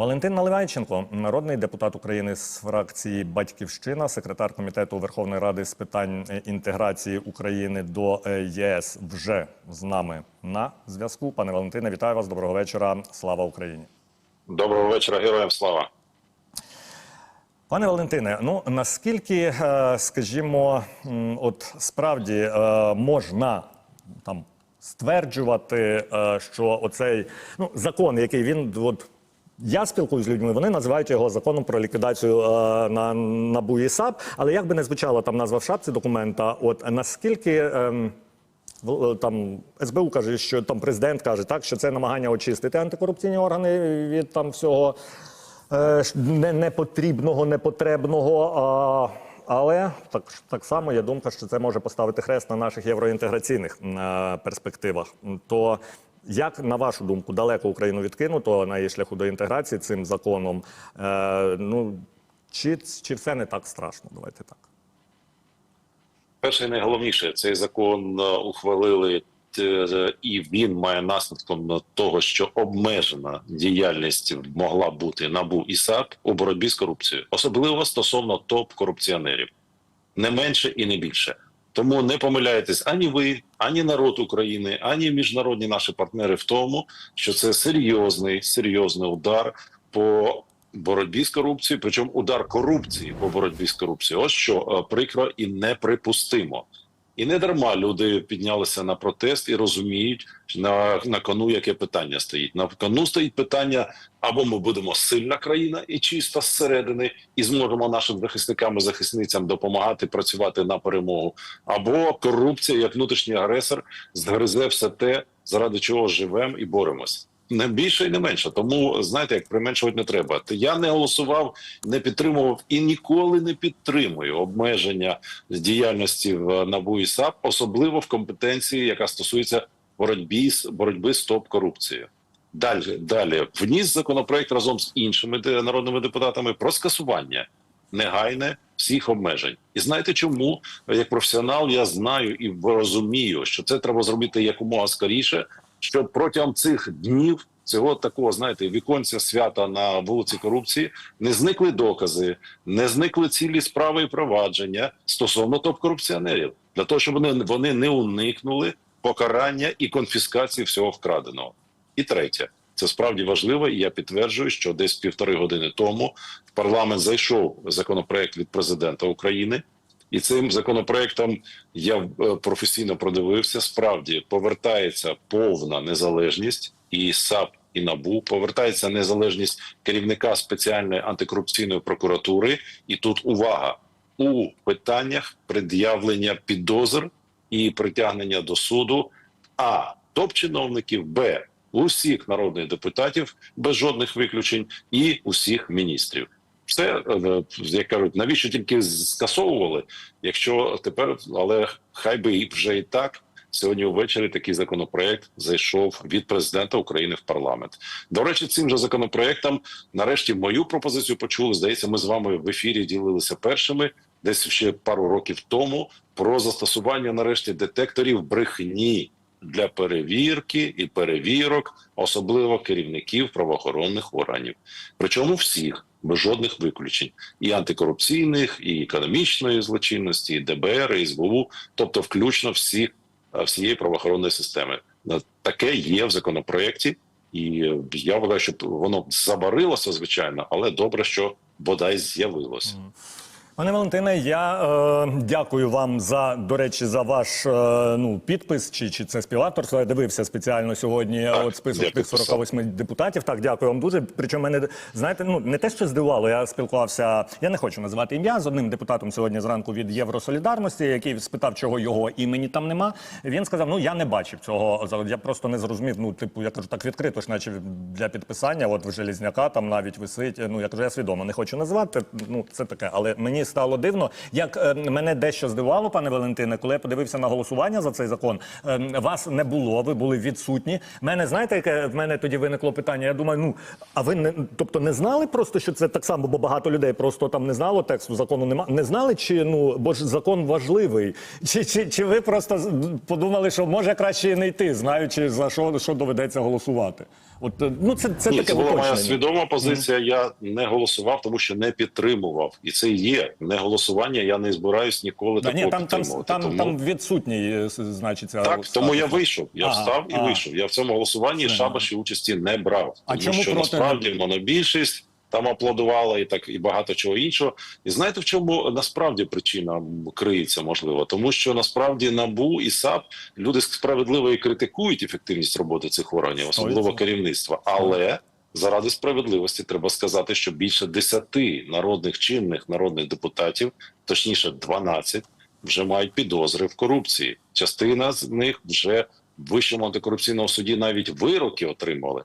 Валентин Наливайченко, народний депутат України з фракції Батьківщина, секретар комітету Верховної Ради з питань е, інтеграції України до е, ЄС, вже з нами на зв'язку. Пане Валентине, вітаю вас. Доброго вечора. Слава Україні. Доброго вечора, героям слава. Пане Валентине, ну наскільки, е, скажімо, от справді можна там стверджувати, що оцей ну закон, який він от. Я спілкуюсь з людьми, вони називають його законом про ліквідацію е, на НАБУ і САП, але як би не звучала там назва в шапці документа, от наскільки ем, е, там СБУ каже, що там президент каже, так що це намагання очистити антикорупційні органи від там всього е, не, непотрібного, непотребного. А, але так, так само є думка, що це може поставити хрест на наших євроінтеграційних е, перспективах. То як на вашу думку, далеко Україну відкинуто на її шляху до інтеграції цим законом? Е, ну чи, чи все не так страшно? Давайте так. Перше і найголовніше, цей закон е, ухвалили, е, і він має наслідком того, що обмежена діяльність могла бути набу і САП у боротьбі з корупцією, особливо стосовно топ-корупціонерів, не менше і не більше. Тому не помиляйтесь ані ви, ані народ України, ані міжнародні наші партнери в тому, що це серйозний серйозний удар по боротьбі з корупцією, причому удар корупції по боротьбі з корупцією. Ось що е, прикро і неприпустимо. І не дарма люди піднялися на протест і розуміють, на, на кону яке питання стоїть. На кону стоїть питання: або ми будемо сильна країна і чиста зсередини, і зможемо нашим захисникам і захисницям допомагати працювати на перемогу, або корупція як внутрішній агресор згризе все те, заради чого живемо і боремось. Не більше і не менше. Тому знаєте, як применшувати не треба. Я не голосував, не підтримував і ніколи не підтримую обмеження діяльності в НАБУ і САП, особливо в компетенції, яка стосується боротьби з боротьби з топ корупцією. Далі далі вніс законопроект разом з іншими народними депутатами про скасування негайне всіх обмежень. І знаєте чому? Як професіонал, я знаю і розумію, що це треба зробити якомога скоріше, щоб протягом цих днів цього такого, знаєте, віконця свята на вулиці корупції не зникли докази, не зникли цілі справи і провадження стосовно топ-корупціонерів, для того, щоб вони, вони не уникнули покарання і конфіскації всього вкраденого. І третє, це справді важливо, і я підтверджую, що десь півтори години тому в парламент зайшов законопроект від президента України. І цим законопроектом я е, професійно продивився. Справді повертається повна незалежність і САП і НАБУ. Повертається незалежність керівника спеціальної антикорупційної прокуратури. І тут увага у питаннях пред'явлення підозр і притягнення до суду. А топ-чиновників Б усіх народних депутатів без жодних виключень і усіх міністрів. Все е, як кажуть, навіщо тільки скасовували, якщо тепер, але хай би і вже і так. Сьогодні ввечері такий законопроект зайшов від президента України в парламент. До речі, цим же законопроектом нарешті мою пропозицію почули. Здається, ми з вами в ефірі ділилися першими, десь ще пару років тому, про застосування нарешті детекторів брехні для перевірки і перевірок, особливо керівників правоохоронних органів. Причому всіх без жодних виключень, і антикорупційних, і економічної злочинності, і ДБР, і СБУ, тобто включно всіх е, всієї правоохоронної системи. Е, Таке є в законопроекті, і е, я вважаю, що воно забарилося, звичайно, але добре, що бодай з'явилось. Пане Валентине, я е, дякую вам за до речі за ваш е, ну підпис чи, чи це співавторство. Я дивився спеціально сьогодні. Так, от список тих підписав. 48 депутатів. Так, дякую вам дуже. Причому мене знаєте, ну не те, що здивувало. Я спілкувався. Я не хочу називати ім'я з одним депутатом сьогодні зранку від Євросолідарності, який спитав, чого його імені там нема. Він сказав: Ну я не бачив цього. Я просто не зрозумів. Ну, типу, я кажу, так відкрито ж, наче для підписання. От в Желізняка там навіть висить. Ну я кажу, я свідомо не хочу називати. Ну це таке, але мені стало дивно. Як е, мене дещо здивувало, пане Валентине, коли я подивився на голосування за цей закон, е, вас не було, ви були відсутні. Мене знаєте, яке в мене тоді виникло питання? Я думаю, ну а ви не тобто не знали просто, що це так само, бо багато людей просто там не знало тексту закону. Нема не знали, чи ну бо ж закон важливий, чи, чи, чи ви просто подумали, що може краще не йти, знаючи за що, що доведеться голосувати? От е, ну це, це Ні, таке це була моя свідома позиція. Я не голосував, тому що не підтримував, і це є не голосування. Я не збираюсь ніколи Да, такого ні, там, там, підтримувати. там, тому... там відсутній, значить, так. Так, тому я вийшов. Я Ага, встав і ага. вийшов. Я в цьому голосуванні шабаші участі не брав. А тому чому що проти насправді монобільшість там аплодувала і так і багато чого іншого. І знаєте, в чому насправді причина криється, можливо, тому що насправді набу і САП люди справедливо і критикують ефективність роботи цих органів, особливо керівництва. Але заради справедливості треба сказати, що більше 10 народних чинних народних депутатів, точніше 12, вже мають підозри в корупції. Частина з них вже в вищому антикорупційному суді навіть вироки отримали.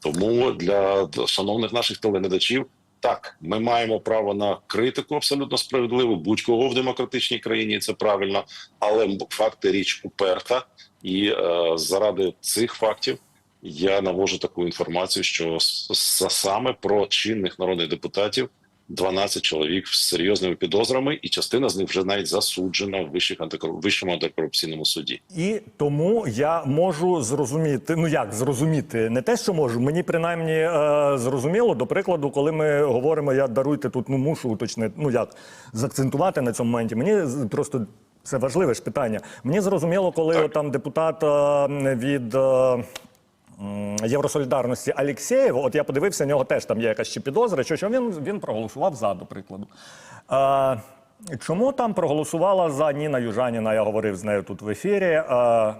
Тому для шановних наших телеглядачів, так ми маємо право на критику абсолютно справедливу будь-кого в демократичній країні. Це правильно, але факти річ уперта, і е, заради цих фактів я навожу таку інформацію, що саме про чинних народних депутатів 12 чоловік з серйозними підозрами, і частина з них вже навіть засуджена в вищих антикор... вищому антикорупційному суді. І тому я можу зрозуміти. Ну як зрозуміти, не те, що можу. Мені принаймні е, зрозуміло. До прикладу, коли ми говоримо, я даруйте тут, ну мушу уточнити. Ну як закцентувати на цьому моменті. Мені просто це важливе ж питання. Мені зрозуміло, коли Так. там депутат е, від. Євросолідарності Алєксєєв, от я подивився, нього теж там є якась ще підозра, що, що він, він проголосував за, до прикладу. А, чому там проголосувала за Ніна Южаніна? Я говорив з нею тут в ефірі. А,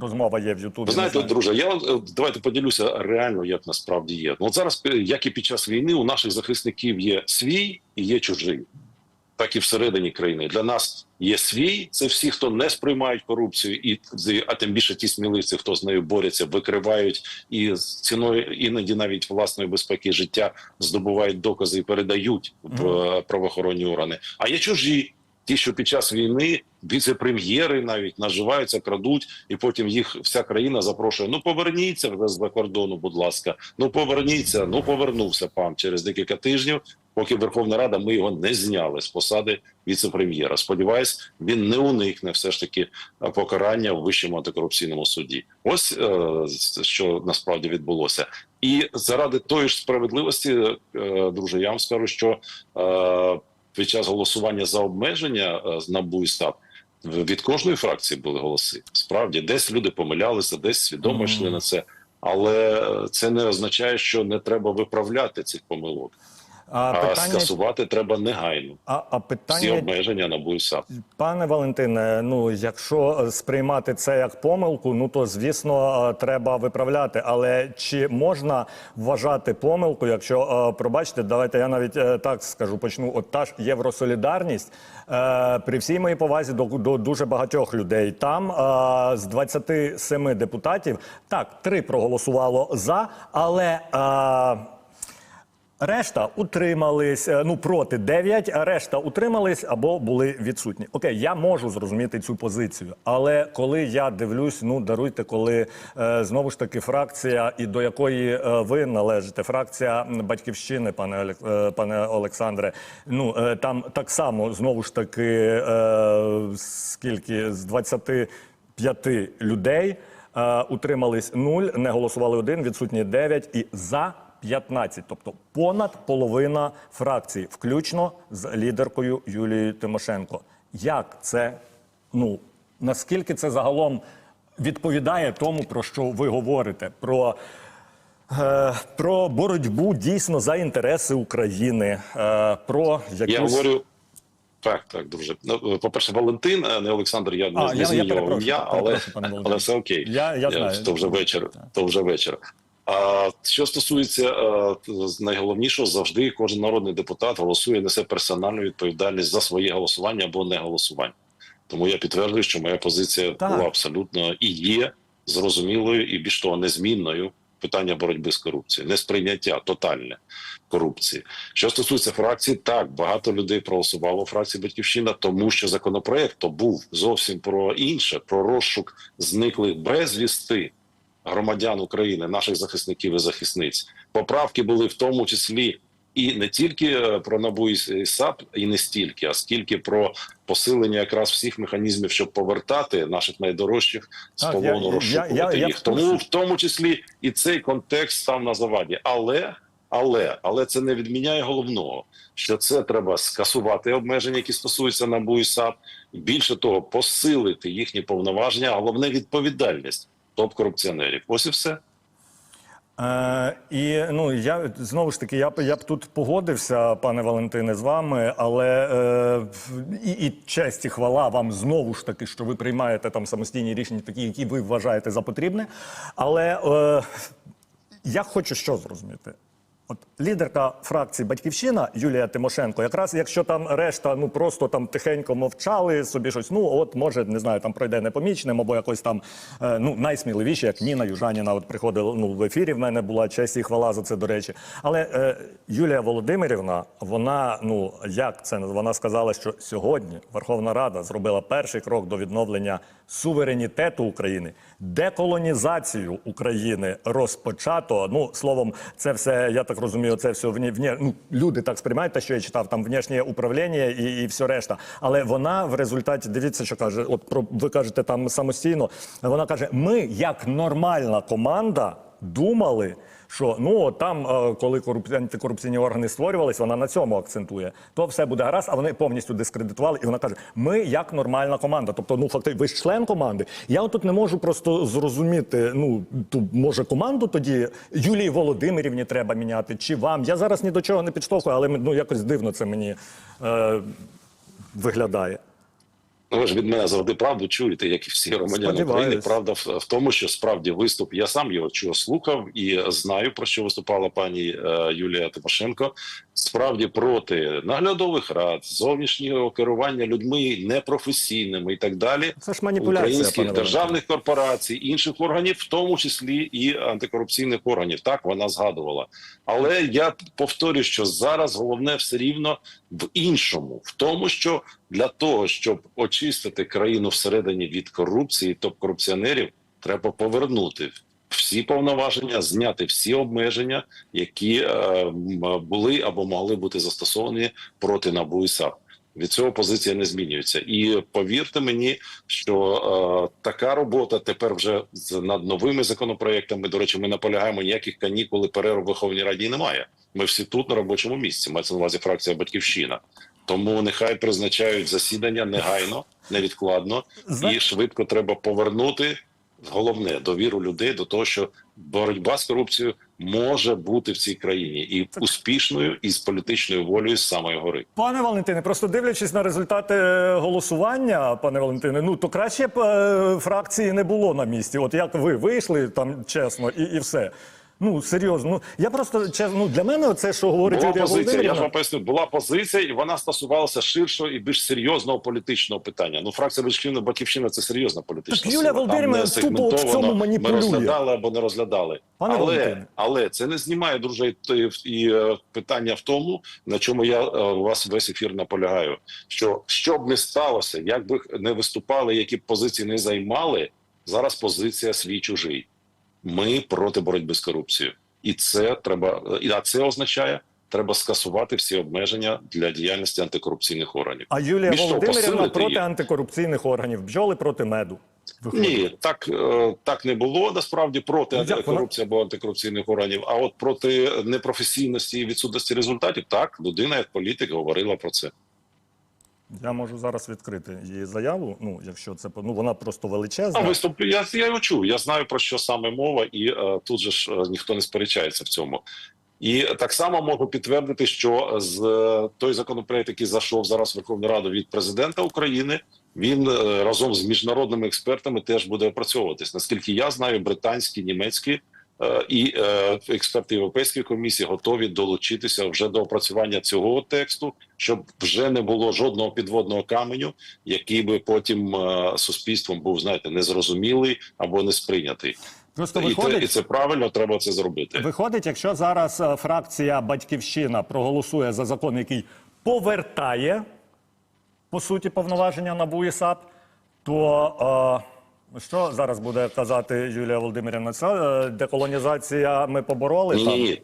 розмова є в Ютубі. Ви знаєте, друже, я е, давайте поділюся реально, як насправді є. Ну, от зараз, е, як і під час війни, у наших захисників є свій і є чужий, так і всередині країни. Для нас є свій, це всі, хто не сприймають корупцію, і а тим більше ті сміливці, хто з нею борються, викривають і з ціною іноді навіть власної безпеки життя здобувають докази і передають в е, правоохоронні органи. А є чужі. Ті, що під час війни віце-прем'єри навіть наживаються, крадуть, і потім їх вся країна запрошує: ну поверніться вже з кордону, будь ласка. Ну поверніться. Ну повернувся пан через декілька тижнів. Поки Верховна Рада ми його не зняли з посади віце-прем'єра. Сподіваюсь, він не уникне все ж таки покарання в вищому антикорупційному суді. Ось е, що насправді відбулося. І заради тої ж справедливості, е, друже, я вам скажу, що е, під час голосування за обмеження з НАБУ і СТАП від кожної фракції були голоси. Справді, десь люди помилялися, десь свідомо йшли на це. Але це не означає, що не треба виправляти цих помилок, А а, питання, скасувати треба негайно. а, а Всі питання обмеження НАБУ і Пане Валентине, ну якщо е, сприймати це як помилку, ну то звісно е, треба виправляти. Але чи можна вважати помилку, якщо е, пробачте, давайте я навіть так скажу, почну. От та ж євросолідарність при всій моїй повазі до, до дуже багатьох людей. Там з 27 депутатів так три проголосувало за, але. Решта утримались, е, ну проти 9, а решта утримались або були відсутні. Окей, я можу зрозуміти цю позицію, але коли я дивлюсь, ну даруйте, коли е, знову ж таки фракція, і до якої е, ви належите, фракція батьківщини, пане е, пане Олександре. Ну е, там так само знову ж таки е, скільки з 25 людей е, утримались 0, не голосували 1, відсутні 9 і за 15, тобто понад половина фракції, включно з лідеркою Юлією Тимошенко. Як це, ну наскільки це загалом відповідає тому, про що ви говорите? Про, е, про боротьбу дійсно за інтереси України, е, про якусь... Я говорю. Так, так, друже. Ну, по-перше, Валентин, а не Олександр, я не, А, я змінював ім'я, але, але все окей. Я- я знаю. То вже вечір. То вже вечір. А що стосується е, найголовнішого, завжди кожен народний депутат голосує, несе персональну відповідальність за своє голосування або не голосування. Тому я підтверджую, що моя позиція Так. була абсолютно і є зрозумілою, і більш того, незмінною. Питання боротьби з корупцією, несприйняття тотальне корупції. Що стосується фракції, так багато людей проголосувало у фракції Батьківщина, тому що законопроект то був зовсім про інше, про розшук зниклих безвісти громадян України, наших захисників і захисниць. Поправки були в тому числі І не тільки е, про НАБУ і САП, і не стільки, а скільки про посилення якраз всіх механізмів, щоб повертати наших найдорожчих з я- полону, я- розшукувати я- я їх. Тому в тому числі і цей контекст став на заваді. Але але але це не відміняє головного, що це треба скасувати обмеження, які стосуються НАБУ і САП. Більше того, посилити їхні повноваження, а головне відповідальність топ-корупціонерів. Ось і все. Е, і ну я знову ж таки, я я б тут погодився, пане Валентине, з вами, але е, і, і честь і хвала вам знову ж таки, що ви приймаєте там самостійні рішення, такі, які ви вважаєте за потрібне. Але е, я хочу що зрозуміти. От лідерка фракції Батьківщина Юлія Тимошенко, якраз якщо там решта ну просто там тихенько мовчали собі щось, ну от може не знаю, там пройде непомічним, або якось там е, ну найсміливіші, як Ніна Южаніна, от приходила ну в ефірі. В мене була честь і хвала за це до речі. Але е, Юлія Володимирівна, вона ну як це вона сказала, що сьогодні Верховна Рада зробила перший крок до відновлення суверенітету України, деколонізацію України розпочато. Ну словом, це все, я так розумію, це все вні, вні, ну, люди так сприймають, те, що я читав, там внішнє управління і, і все решта. Але вона в результаті дивіться, що каже: от про ви кажете там самостійно. Вона каже: ми, як нормальна команда, думали. Що ну там, е, коли корупці... антикорупційні органи створювались, вона на цьому акцентує. То все буде гаразд, а вони повністю дискредитували. І вона каже: ми як нормальна команда. Тобто, ну фактично, ви ж член команди. Я тут не можу просто зрозуміти. Ну ту може команду тоді Юлії Володимирівні треба міняти, чи вам? Я зараз ні до чого не підштовхую, але ну якось дивно це мені е, виглядає. Ну, ви ж від мене завжди правду чуєте, як і всі громадяни України. Правда в, в тому, що справді виступ я сам його чого слухав і знаю про що виступала пані е, Юлія Тимошенко. Справді проти наглядових рад, зовнішнього керування людьми непрофесійними і так далі. Це ж маніпуляція, українських державних корпорацій, інших органів, в тому числі і антикорупційних органів. Так вона згадувала. Але я повторюю, що зараз головне все рівно в іншому, в тому, що для того, щоб очистити країну всередині від корупції, топ-корупціонерів, треба повернути всі повноваження, зняти всі обмеження, які е, були або могли бути застосовані проти НАБУ і САП. Від цього позиція не змінюється, і повірте мені, що е, така робота тепер вже з над новими законопроектами. До речі, ми наполягаємо ніяких канікул і перерв в Верховній Раді немає. Ми всі тут на робочому місці. Мається на увазі фракція Батьківщина. Тому нехай призначають засідання негайно, невідкладно і швидко треба повернути головне довіру людей до того, що боротьба з корупцією може бути в цій країні і успішною, і з політичною волею з самої гори. Пане Валентине, просто дивлячись на результати е, голосування, пане Валентине, ну то краще б е, фракції не було на місці. От як ви вийшли там чесно, і, і все. Ну серйозно. Ну я просто чесно, ну для мене це, що говорить Була Юлія позиція, я ж вам поясню, була позиція, і вона стосувалася ширшого і більш серйозного політичного питання. Ну, фракція Батьківщина, Батьківщина це серйозна політична Так сила. Володимирівна тупо в цьому маніпулює. Ми розглядали або не розглядали. Пане але, Валентине. але це не знімає, друже, і, і е, питання в тому, на чому я е, у вас весь ефір наполягаю. Що що б не сталося, як би не виступали, які б позиції не займали, зараз позиція свій чужий. Ми проти боротьби з корупцією, і це треба і а це означає, треба скасувати всі обмеження для діяльності антикорупційних органів. А Юлія Більш Володимирівна проти їх. антикорупційних органів, бджоли проти меду. Виходить. Ні, так, е, так не було насправді проти Ну, як вона- або антикорупційних органів. А от проти непрофесійності і відсутності результатів, так людина як політик говорила про це. Я можу зараз відкрити її заяву. Ну, якщо це ну вона просто величезна. А виступ я, я його чув. Я знаю про що саме мова, і е, тут же ж е, ніхто не сперечається в цьому. І так само можу підтвердити, що з е, той законопроект, який зайшов зараз в Верховну Раду від президента України, він е, разом з міжнародними експертами теж буде опрацьовуватись. Наскільки я знаю, британські, німецькі і е, експерти Європейської комісії готові долучитися вже до опрацювання цього тексту, щоб вже не було жодного підводного каменю, який би потім е, суспільством був знаєте незрозумілий або не сприйнятий. Просто виходить, і це правильно, треба це зробити. Виходить, якщо зараз е, фракція Батьківщина проголосує за закон, який повертає по суті повноваження НАБУ і САП, то е, що зараз буде казати Юлія Володимирівна? Це е, деколонізація ми побороли Ні, ні, ні.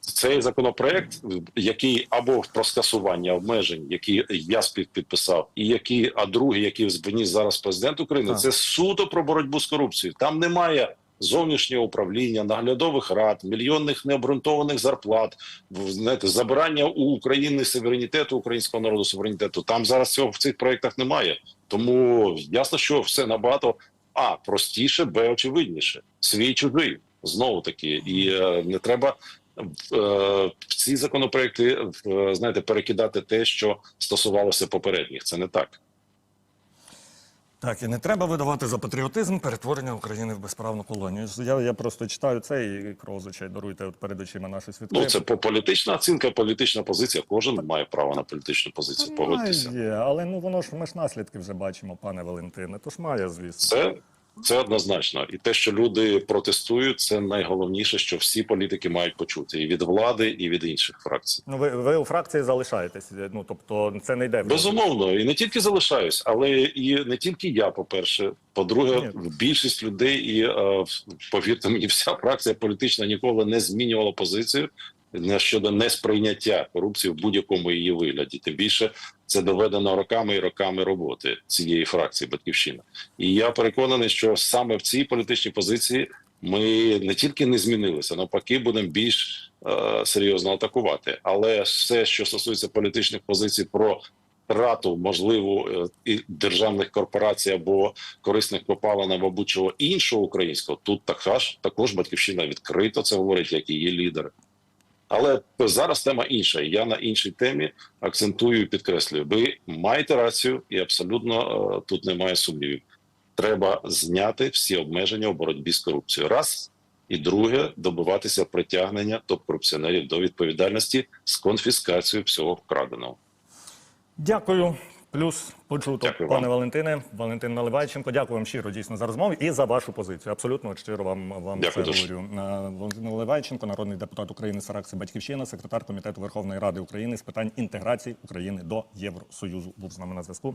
Цей законопроект, який або про скасування обмежень, які я співпідписав, і який, а другий, який вніс зараз президент України, Так. це суто про боротьбу з корупцією. Там немає зовнішнього управління, наглядових рад, мільйонних необґрунтованих зарплат, знаєте, забирання у України суверенітету, українського народу суверенітету. Там зараз цього в цих проектах немає. Тому ясно, що все набагато а простіше, б очевидніше. Свій чужий знову таки, і е, не треба в, е, ці законопроекти в, знаєте, перекидати те, що стосувалося попередніх. Це не так. Так, і не треба видавати за патріотизм перетворення України в безправну колонію. Я, я просто читаю це і кров з очей даруйте от перед очима наші свідки. Ну це по політична оцінка, політична позиція. Кожен має право на політичну позицію. Погодьтеся. Є, але ну воно ж ми ж наслідки вже бачимо, пане Валентине. Тож має, звісно. Це, це однозначно. І те, що люди протестують, це найголовніше, що всі політики мають почути і від влади, і від інших фракцій. Ну ви, ви у фракції залишаєтесь. Ну тобто це не йде Безумовно, і не тільки залишаюсь, але і не тільки я, по-перше. По-друге, Ні. більшість людей, і е, повірте мені, вся фракція політична ніколи не змінювала позицію щодо несприйняття корупції в будь-якому її вигляді. Тим більше це доведено роками і роками роботи цієї фракції Батьківщина. І я переконаний, що саме в цій політичній позиції ми не тільки не змінилися, навпаки, будемо більш е, серйозно атакувати. Але все, що стосується політичних позицій про втрату можливу е, і державних корпорацій або корисних копалин або будь-чого іншого українського, тут також також батьківщина відкрито це говорить, як її лідери. Але зараз тема інша. Я на іншій темі акцентую і підкреслюю. Ви маєте рацію, і абсолютно е, тут немає сумнівів. Треба зняти всі обмеження у боротьбі з корупцією. Раз і друге добиватися притягнення топ-корупціонерів до відповідальності з конфіскацією всього вкраденого. Дякую. Плюс почуто, Дякую пане вам. Валентине, Валентин Наливайченко. Дякую вам щиро дійсно за розмову і за вашу позицію. Абсолютно щиро вам вам Дякую це говорю. Е, Валентин Наливайченко, народний депутат України фракції Батьківщина, секретар комітету Верховної Ради України з питань інтеграції України до Євросоюзу. Був з нами на зв'язку.